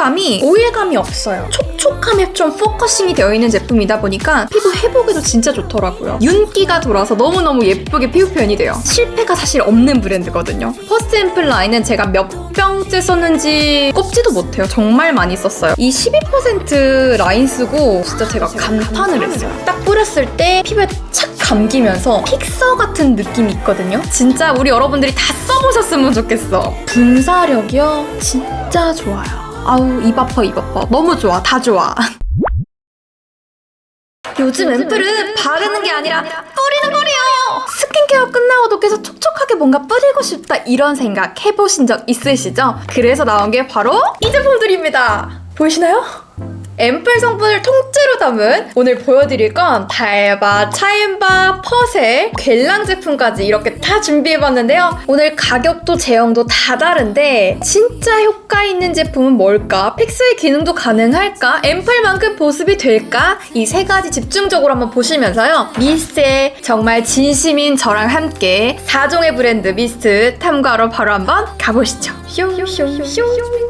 사용감이 오일감이 없어요. 촉촉함에 좀 포커싱이 되어 있는 제품이다 보니까 피부 회복에도 진짜 좋더라고요. 윤기가 돌아서 너무너무 예쁘게 피부 표현이 돼요. 실패가 사실 없는 브랜드거든요. 퍼스트 앰플 라인은 제가 몇 병째 썼는지 꼽지도 못해요. 정말 많이 썼어요. 이 12% 라인 쓰고 진짜 제가 감탄을 했어요. 딱 뿌렸을 때 피부에 착 감기면서 픽서 같은 느낌이 있거든요. 진짜 우리 여러분들이 다 써보셨으면 좋겠어. 분사력이요? 진짜 좋아요. 아우 입 아파 입 아파 너무 좋아 다 좋아 요즘 앰플은 바르는 게 아니라 뿌리는 거래요 스킨케어 끝나고도 계속 촉촉하게 뭔가 뿌리고 싶다 이런 생각 해보신 적 있으시죠? 그래서 나온 게 바로 이 제품들입니다 보이시나요? 앰플 성분을 통째로 담은 오늘 보여드릴 건 달바, 차인바, 퍼셀, 겔랑 제품까지 이렇게 다 준비해봤는데요. 오늘 가격도 제형도 다 다른데 진짜 효과 있는 제품은 뭘까? 픽스의 기능도 가능할까? 앰플만큼 보습이 될까? 이 세 가지 집중적으로 한번 보시면서요. 미스트의 정말 진심인 저랑 함께 4종의 브랜드 미스트 탐구하러 바로 한번 가보시죠. 슝슝슝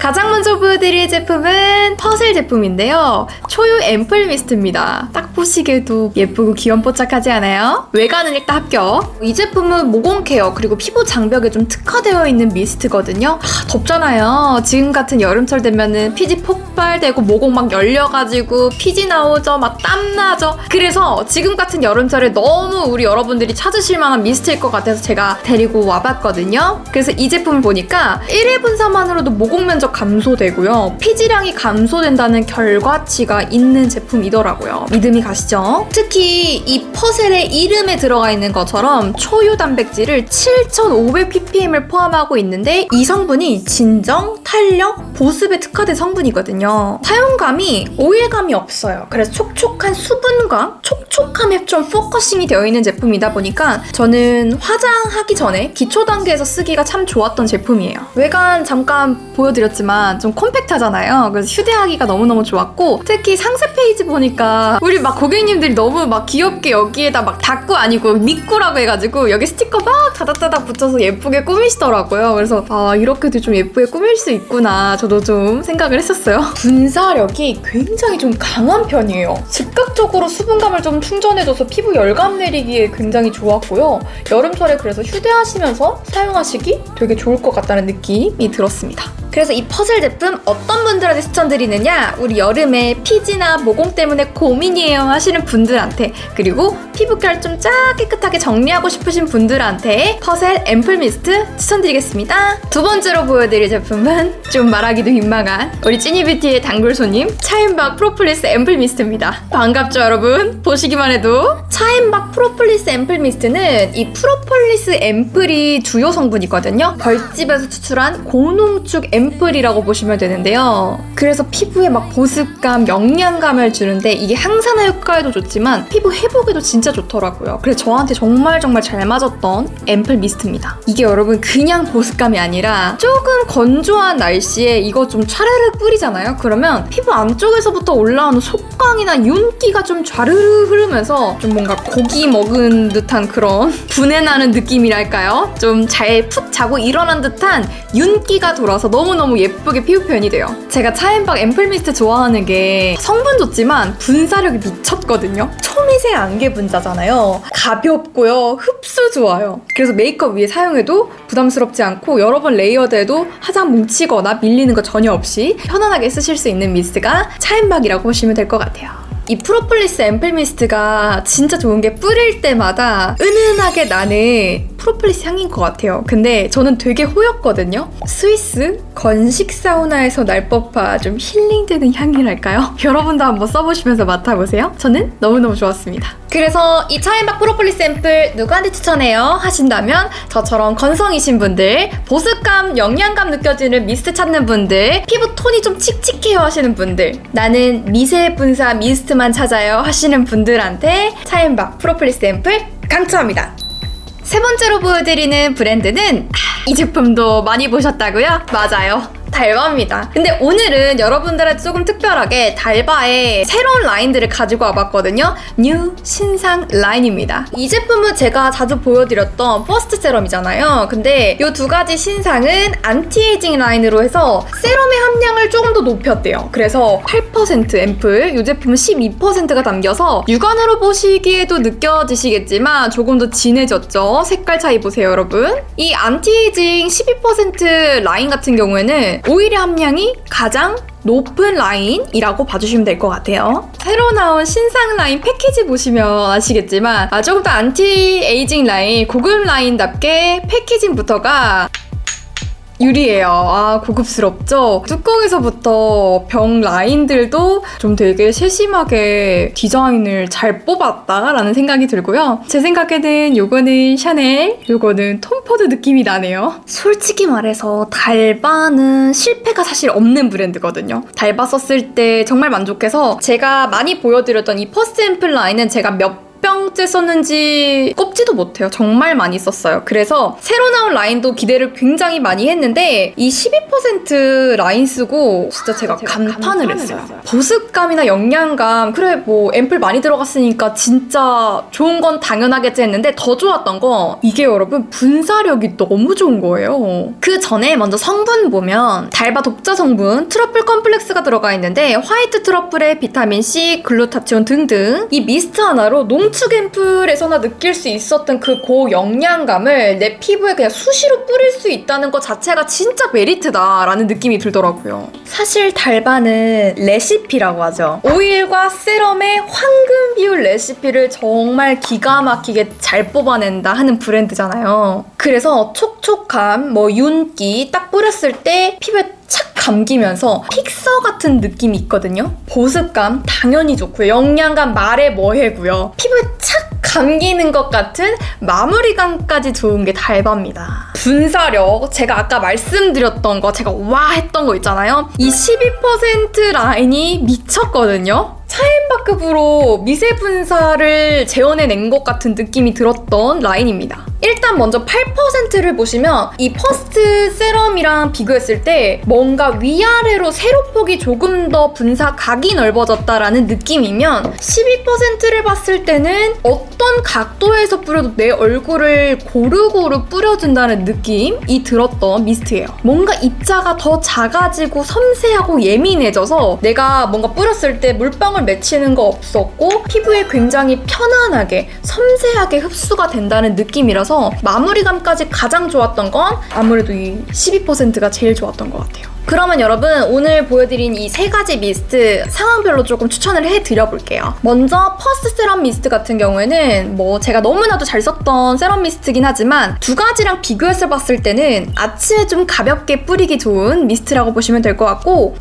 가장 먼저 보여드릴 제품은 퍼셀 제품인데요. 초유 앰플 미스트입니다. 딱 보시기에도 예쁘고 귀염뽀짝하지 않아요? 외관은 일단 합격. 이 제품은 모공 케어 그리고 피부 장벽에 좀 특화되어 있는 미스트거든요. 아, 덥잖아요. 지금 같은 여름철 되면은 피지 폭 발되고 모공 막 열려가지고 피지 나오죠. 막 땀나죠. 그래서 지금 같은 여름철에 너무 우리 여러분들이 찾으실 만한 미스트일 것 같아서 제가 데리고 와봤거든요. 그래서 이 제품을 보니까 1회 분사만으로도 모공 면적 감소되고요. 피지량이 감소된다는 결과치가 있는 제품이더라고요. 믿음이 가시죠? 특히 이 퍼셀의 이름에 들어가 있는 것처럼 초유 단백질을 7,500ppm을 포함하고 있는데 이 성분이 진정, 탄력, 보습에 특화된 성분이거든요. 사용감이 오일감이 없어요. 그래서 촉촉한 수분감, 촉촉함에 좀 포커싱이 되어 있는 제품이다 보니까 저는 화장하기 전에 기초 단계에서 쓰기가 참 좋았던 제품이에요. 외관 잠깐 보여드렸지만 좀 컴팩트하잖아요. 그래서 휴대하기가 너무너무 좋았고 특히 상세 페이지 보니까 우리 막 고객님들이 너무 막 귀엽게 여기에다 막 닫고 아니고 믿고라고 해가지고 여기 스티커 막 다닥다닥 붙여서 예쁘게 꾸미시더라고요. 그래서 아 이렇게도 좀 예쁘게 꾸밀 수 있구나 저도 좀 생각을 했었어요. 분사력이 굉장히 좀 강한 편이에요. 즉각적으로 수분감을 좀 충전해줘서 피부 열감 내리기에 굉장히 좋았고요. 여름철에 그래서 휴대하시면서 사용하시기 되게 좋을 것 같다는 느낌이 들었습니다. 그래서 이 퍼즐 제품 어떤 분들한테 추천드리느냐? 우리 여름에 피지나 모공 때문에 고민이에요 하시는 분들한테 그리고 피부결 좀 쫙 깨끗하게 정리하고 싶으신 분들한테 퍼셀 앰플 미스트 추천드리겠습니다. 두 번째로 보여드릴 제품은 좀 말하기도 민망한 우리 찌니뷰티의 단골 손님 차인박 프로폴리스 앰플 미스트입니다. 반갑죠 여러분? 보시기만 해도 차인박 프로폴리스 앰플 미스트는 이 프로폴리스 앰플이 주요 성분이거든요. 벌집에서 추출한 고농축 앰플 이라고 보시면 되는데요. 그래서 피부에 막 보습감, 영양감을 주는데 이게 항산화 효과에도 좋지만 피부 회복에도 진짜 좋더라고요. 그래서 저한테 정말 정말 잘 맞았던 앰플 미스트입니다. 이게 여러분 그냥 보습감이 아니라 조금 건조한 날씨에 이거 좀 차르르 뿌리잖아요. 그러면 피부 안쪽에서부터 올라오는 속광이나 윤기가 좀 좌르르 흐르면서 좀 뭔가 고기 먹은 듯한 그런 분해 나는 느낌이랄까요? 좀 잘 푹 자고 일어난 듯한 윤기가 돌아서 너무 너무 예쁘게 피부 표현이 돼요. 제가 차앤박 앰플 미스트 좋아하는 게 성분 좋지만 분사력이 미쳤거든요. 초미세 안개 분자잖아요. 가볍고요. 흡수 좋아요. 그래서 메이크업 위에 사용해도 부담스럽지 않고 여러 번 레이어드해도 화장 뭉치거나 밀리는 거 전혀 없이 편안하게 쓰실 수 있는 미스트가 차앤박이라고 보시면 될 것 같아요. 이 프로폴리스 앰플 미스트가 진짜 좋은 게 뿌릴 때마다 은은하게 나는 프로폴리스 향인 것 같아요. 근데 저는 되게 호였거든요. 스위스 건식 사우나에서 날 법한 좀 힐링되는 향이랄까요? 여러분도 한번 써보시면서 맡아보세요. 저는 너무너무 좋았습니다. 그래서 이 차인박 프로폴리스 앰플 누구한테 추천해요? 하신다면 저처럼 건성이신 분들, 보습감, 영양감 느껴지는 미스트 찾는 분들, 피부 톤이 좀 칙칙해요 하시는 분들, 나는 미세 분사 미스트만 찾아요 하시는 분들한테 차인박 프로폴리스 앰플 강추합니다. 세 번째로 보여드리는 브랜드는 아, 이 제품도 많이 보셨다고요? 맞아요. 달바입니다. 근데 오늘은 여러분들한테 조금 특별하게 달바의 새로운 라인들을 가지고 와봤거든요. 뉴 신상 라인입니다. 이 제품은 제가 자주 보여드렸던 퍼스트 세럼이잖아요. 근데 이 두 가지 신상은 안티에이징 라인으로 해서 세럼의 함량을 조금 더 높였대요. 그래서 8% 앰플, 이 제품은 12%가 담겨서 육안으로 보시기에도 느껴지시겠지만 조금 더 진해졌죠. 색깔 차이 보세요, 여러분. 이 안티에이징 12% 라인 같은 경우에는 오일의 함량이 가장 높은 라인이라고 봐주시면 될 것 같아요. 새로 나온 신상 라인 패키지 보시면 아시겠지만 아, 조금 더 안티 에이징 라인, 고급 라인답게 패키징부터가 유리해요. 아, 고급스럽죠? 뚜껑에서부터 병 라인들도 좀 되게 세심하게 디자인을 잘 뽑았다라는 생각이 들고요. 제 생각에는 요거는 샤넬, 요거는 톰포드 느낌이 나네요. 솔직히 말해서 달바는 실패가 사실 없는 브랜드거든요. 달바 썼을 때 정말 만족해서 제가 많이 보여드렸던 이 퍼스트 앰플 라인은 제가 몇 병째 썼는지 꼽지도 못해요. 정말 많이 썼어요. 그래서 새로 나온 라인도 기대를 굉장히 많이 했는데 이 12% 라인 쓰고 진짜 제가, 감탄을, 했어요. 보습감이나 영양감 그래 뭐 앰플 많이 들어갔으니까 진짜 좋은 건 당연하겠지 했는데 더 좋았던 거 이게 여러분 분사력이 너무 좋은 거예요. 그 전에 먼저 성분 보면 달바 독자 성분 트러플 컴플렉스가 들어가 있는데 화이트 트러플에 비타민 C, 글루타치온 등등 이 미스트 하나로 농축 앰플에서나 느낄 수 있었던 그 고영양감을 내 피부에 그냥 수시로 뿌릴 수 있다는 것 자체가 진짜 메리트다라는 느낌이 들더라고요. 사실 달바는 레시피라고 하죠. 오일과 세럼의 황금 비율 레시피를 정말 기가 막히게 잘 뽑아낸다 하는 브랜드잖아요. 그래서 촉촉함, 뭐 윤기 딱 뿌렸을 때 피부에 착 감기면서 픽서 같은 느낌이 있거든요. 보습감 당연히 좋고요. 영양감 말해 뭐해고요. 피부에 착 감기는 것 같은 마무리감까지 좋은 게 달바입니다. 분사력 제가 아까 말씀드렸던 거 제가 와 했던 거 있잖아요. 이 12% 라인이 미쳤거든요. 차앤바급으로 미세 분사를 재현해낸 것 같은 느낌이 들었던 라인입니다. 일단 먼저 8%를 보시면 이 퍼스트 세럼이랑 비교했을 때 뭔가 위아래로 세로폭이 조금 더 분사 각이 넓어졌다라는 느낌이면 12%를 봤을 때는 어떤 각도에서 뿌려도 내 얼굴을 고루고루 뿌려준다는 느낌이 들었던 미스트예요. 뭔가 입자가 더 작아지고 섬세하고 예민해져서 내가 뭔가 뿌렸을 때 물방울 맺히는 거 없었고 피부에 굉장히 편안하게 섬세하게 흡수가 된다는 느낌이라서 마무리감까지 가장 좋았던 건 아무래도 이 12%가 제일 좋았던 것 같아요. 그러면 여러분 오늘 보여드린 이 세 가지 미스트 상황별로 조금 추천을 해드려 볼게요. 먼저 퍼스트 세럼 미스트 같은 경우에는 뭐 제가 너무나도 잘 썼던 세럼 미스트긴 하지만 두 가지랑 비교해서 봤을 때는 아침에 좀 가볍게 뿌리기 좋은 미스트라고 보시면 될 것 같고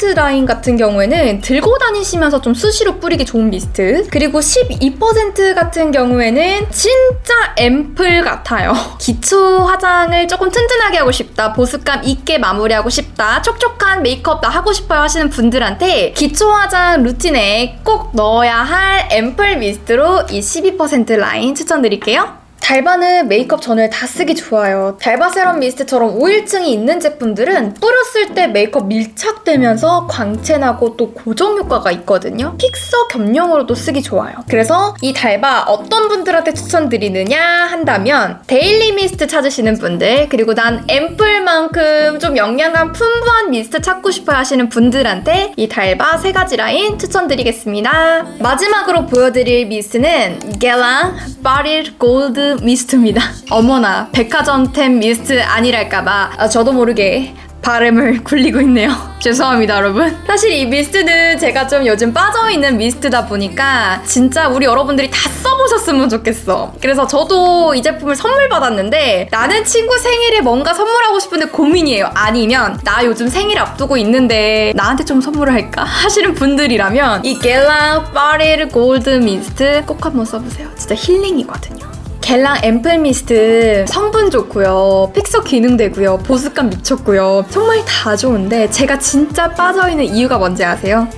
8% 라인 같은 경우에는 들고 다니시면서 좀 수시로 뿌리기 좋은 미스트 그리고 12% 같은 경우에는 진짜 앰플 같아요. 기초 화장을 조금 튼튼하게 하고 싶다 보습감 있게 마무리하고 싶다 촉촉한 메이크업 나 하고 싶어요 하시는 분들한테 기초 화장 루틴에 꼭 넣어야 할 앰플 미스트로 이 12% 라인 추천드릴게요. 달바는 메이크업 전후에 다 쓰기 좋아요. 달바 세럼 미스트처럼 오일증이 있는 제품들은 뿌렸을 때 메이크업 밀착되면서 광채나고 또 고정 효과가 있거든요. 픽서 겸용으로도 쓰기 좋아요. 그래서 이 달바 어떤 분들한테 추천드리느냐 한다면 데일리 미스트 찾으시는 분들 그리고 난 앰플만큼 좀 영양감 풍부한 미스트 찾고 싶어 하시는 분들한테 이 달바 세 가지 라인 추천드리겠습니다. 마지막으로 보여드릴 미스트는 겔랑 바릴 골드 미스트입니다. 어머나 백화점템 미스트 아니랄까봐 아, 저도 모르게 발음을 굴리고 있네요. 죄송합니다, 여러분. 사실 이 미스트는 제가 좀 요즘 빠져있는 미스트다 보니까 진짜 우리 여러분들이 다 써보셨으면 좋겠어. 그래서 저도 이 제품을 선물 받았는데 나는 친구 생일에 뭔가 선물하고 싶은데 고민이에요. 아니면 나 요즘 생일 앞두고 있는데 나한테 좀 선물을 할까? 하시는 분들이라면 이 겔라 파리르 골드 미스트 꼭 한번 써보세요. 진짜 힐링이거든요. 겔랑 앰플 미스트 성분 좋고요. 픽서 기능 되고요. 보습감 미쳤고요. 정말 다 좋은데 제가 진짜 빠져있는 이유가 뭔지 아세요?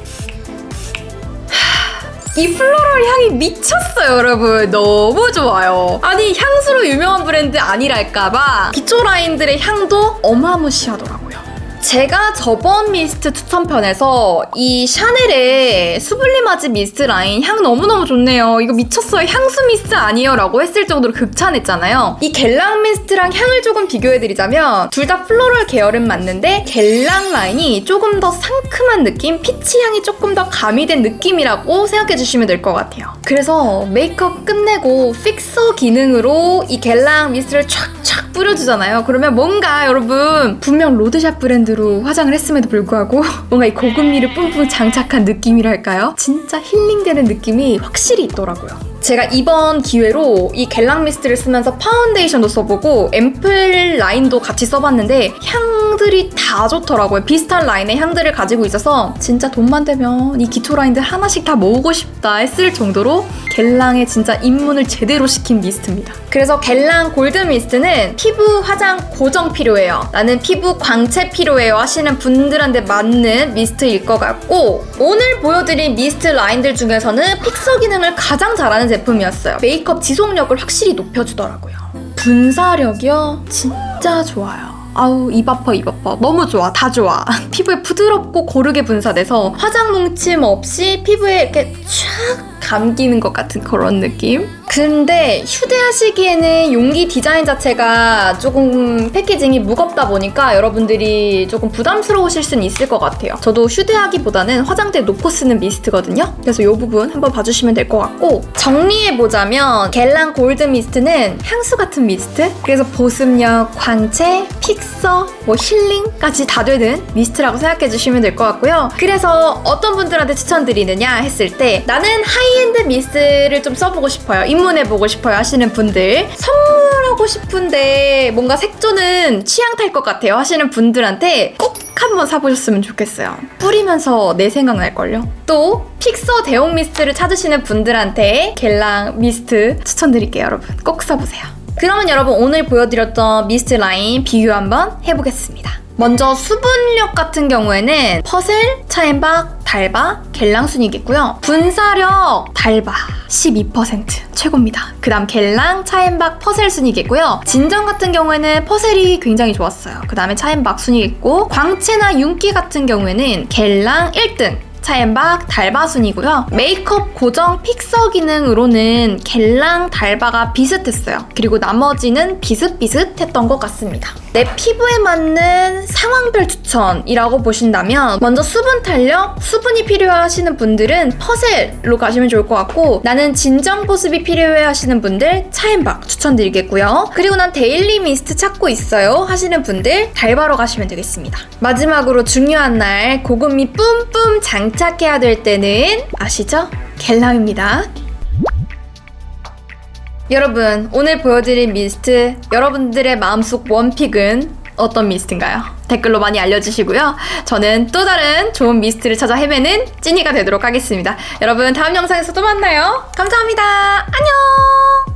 하, 이 플로럴 향이 미쳤어요, 여러분. 너무 좋아요. 아니, 향수로 유명한 브랜드 아니랄까봐 기초 라인들의 향도 어마무시하더라고요. 제가 저번 미스트 추천편에서 이 샤넬의 수블리마지 미스트 라인 향 너무너무 좋네요. 이거 미쳤어요. 향수 미스트 아니에요? 라고 했을 정도로 극찬했잖아요. 이 겔랑 미스트랑 향을 조금 비교해드리자면 둘 다 플로럴 계열은 맞는데 겔랑 라인이 조금 더 상큼한 느낌, 피치 향이 조금 더 가미된 느낌이라고 생각해주시면 될 것 같아요. 그래서 메이크업 끝내고 픽서 기능으로 이 겔랑 미스트를 촥촥 뿌려주잖아요. 그러면 뭔가 여러분 분명 로드샵 브랜드 로 화장을 했음에도 불구하고 뭔가 이 고급미를 뿜뿜 장착한 느낌이랄까요? 진짜 힐링되는 느낌이 확실히 있더라고요. 제가 이번 기회로 이 겔랑 미스트를 쓰면서 파운데이션도 써보고 앰플 라인도 같이 써봤는데 향들이 다 좋더라고요. 비슷한 라인의 향들을 가지고 있어서 진짜 돈만 되면 이 기초 라인들 하나씩 다 모으고 싶다 했을 정도로 겔랑의 진짜 입문을 제대로 시킨 미스트입니다. 그래서 겔랑 골드 미스트는 피부 화장 고정 필요해요. 나는 피부 광채 필요해요 하시는 분들한테 맞는 미스트일 것 같고 오늘 보여드린 미스트 라인들 중에서는 픽서 기능을 가장 잘하는 제품이었어요. 메이크업 지속력을 확실히 높여주더라고요. 분사력이요? 진짜 좋아요. 아우 입 아파 입 아파 너무 좋아 다 좋아 피부에 부드럽고 고르게 분사돼서 화장 뭉침 없이 피부에 이렇게 촥 감기는 것 같은 그런 느낌? 근데 휴대하시기에는 용기 디자인 자체가 조금 패키징이 무겁다 보니까 여러분들이 조금 부담스러우실 수는 있을 것 같아요. 저도 휴대하기보다는 화장대에 놓고 쓰는 미스트거든요. 그래서 이 부분 한번 봐주시면 될 것 같고 정리해보자면 겔랑 골드 미스트는 향수 같은 미스트? 그래서 보습력, 광채, 픽서, 뭐 힐링까지 다 되는 미스트라고 생각해 주시면 될 것 같고요. 그래서 어떤 분들한테 추천드리느냐 했을 때 나는 하이 엔드 미스트를 좀 써보고 싶어요. 입문해보고 싶어요 하시는 분들 선물하고 싶은데 뭔가 색조는 취향 탈 것 같아요 하시는 분들한테 꼭 한번 사보셨으면 좋겠어요. 뿌리면서 내 생각 날걸요. 또 픽서 대용 미스트를 찾으시는 분들한테 겔랑 미스트 추천드릴게요 여러분. 꼭 써보세요. 그러면 여러분 오늘 보여드렸던 미스트 라인 비교 한번 해보겠습니다. 먼저 수분력 같은 경우에는 퍼셀, 차앤박, 달바, 겔랑 순이겠고요. 분사력 달바 12% 최고입니다. 그 다음 겔랑, 차앤박, 퍼셀 순이겠고요. 진정 같은 경우에는 퍼셀이 굉장히 좋았어요. 그 다음에 차앤박 순이겠고 광채나 윤기 같은 경우에는 겔랑 1등, 차앤박 달바순이고요. 메이크업 고정 픽서 기능으로는 겔랑 달바가 비슷했어요. 그리고 나머지는 비슷비슷했던 것 같습니다. 내 피부에 맞는 상황별 추천이라고 보신다면 먼저 수분 탄력, 수분이 필요하시는 분들은 퍼셀로 가시면 좋을 것 같고 나는 진정 보습이 필요해 하시는 분들 차앤박 추천드리겠고요. 그리고 난 데일리 미스트 찾고 있어요 하시는 분들 달바로 가시면 되겠습니다. 마지막으로 중요한 날 고급미 뿜뿜 장 착해야 될 때는 아시죠? 겔랑입니다. 여러분, 오늘 보여드린 미스트, 여러분들의 마음속 원픽은 어떤 미스트인가요? 댓글로 많이 알려주시고요. 저는 또 다른 좋은 미스트를 찾아 헤매는 찐이가 되도록 하겠습니다. 여러분, 다음 영상에서 또 만나요. 감사합니다. 안녕!